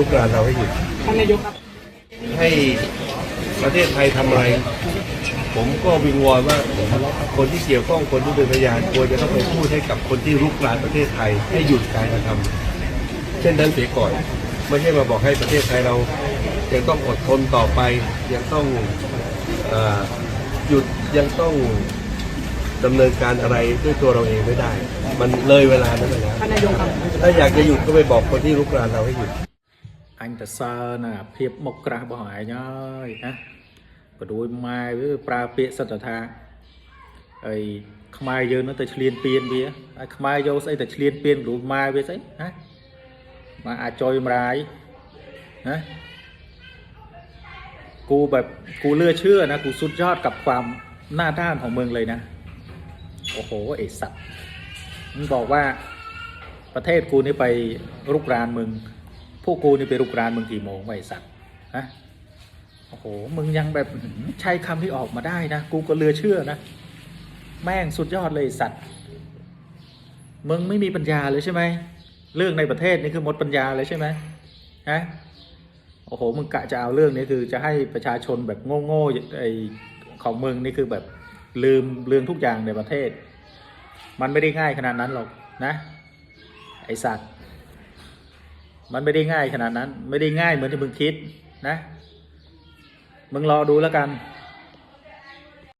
รุกรานเราให้หยุดท่านนายกครับ ให้ประเทศไทยทำอะไร ผมก็วิงวอนว่าคนที่เกี่ยวข้องคนที่เป็นพยานควรจะต้องไปพูดให้กับคนที่รุกรานประเทศไทยให้หยุดการกระทำเช่นนั้นเสียก่อนไม่ใช่มาบอกให้ประเทศไทยเรายังต้องอดทนต่อไปยังต้องเออหยุดยังต้องดำเนินการอะไรด้วยตัวเราเองไม่ได้ มันเลยเวลานั้นไปแล้วท่านนายกครับถ้าอยากจะหยุดก็ไปบอกคนที่รุกรานเราให้หยุด អញទៅសើណាភាពមុខក្រាស់របស់ឯងហើយណាបដួយម៉ែវាប្រើពាក្យសិតតែថាអីខ្មែរយើងនោះទៅឆ្លៀនពៀនវាហើយខ្មែរយកស្អីទៅឆ្លៀនពៀនគ្រូម៉ែវាស្អីណាមកអាចចុយម្រាយណាกูแบบกูเลือเชื่อนะกูสุดยอดกับความหน้าด้านของมึงเลยนะ โอ้โหไอสัตว์มึงบอกว่าประเทศกูนี่ไปรุกรานมึง พ วกกูนี่ไปรุกรานมึงกี่โมงไอ้สัตว์ฮะโอ้โหมึงยังแบบใช้คำที่ออกมาได้นะกูก็เลือเชื่อนะ แม่งสุดยอดเลยสัตว์มึงไม่มีปัญญาเลยใช่ไหมเรื่องในประเทศนี่คือหมดปัญญาเลยใช่ไหมฮะโอ้โหมึงกะจะเอาเรื่องนี้คือจะให้ประชาชนแบบโง่ๆไอของมึงนี่คือแบบลืมเรื่องทุกอย่างในประเทศ มันไม่ได้ง่ายขนาดนั้นหรอกนะ ไอสัตว์ มันไม่ได้ง่ายขนาดนั้น ไม่ได้ง่ายเหมือนที่มึงคิดนะ มึงรอดูแล้วกัน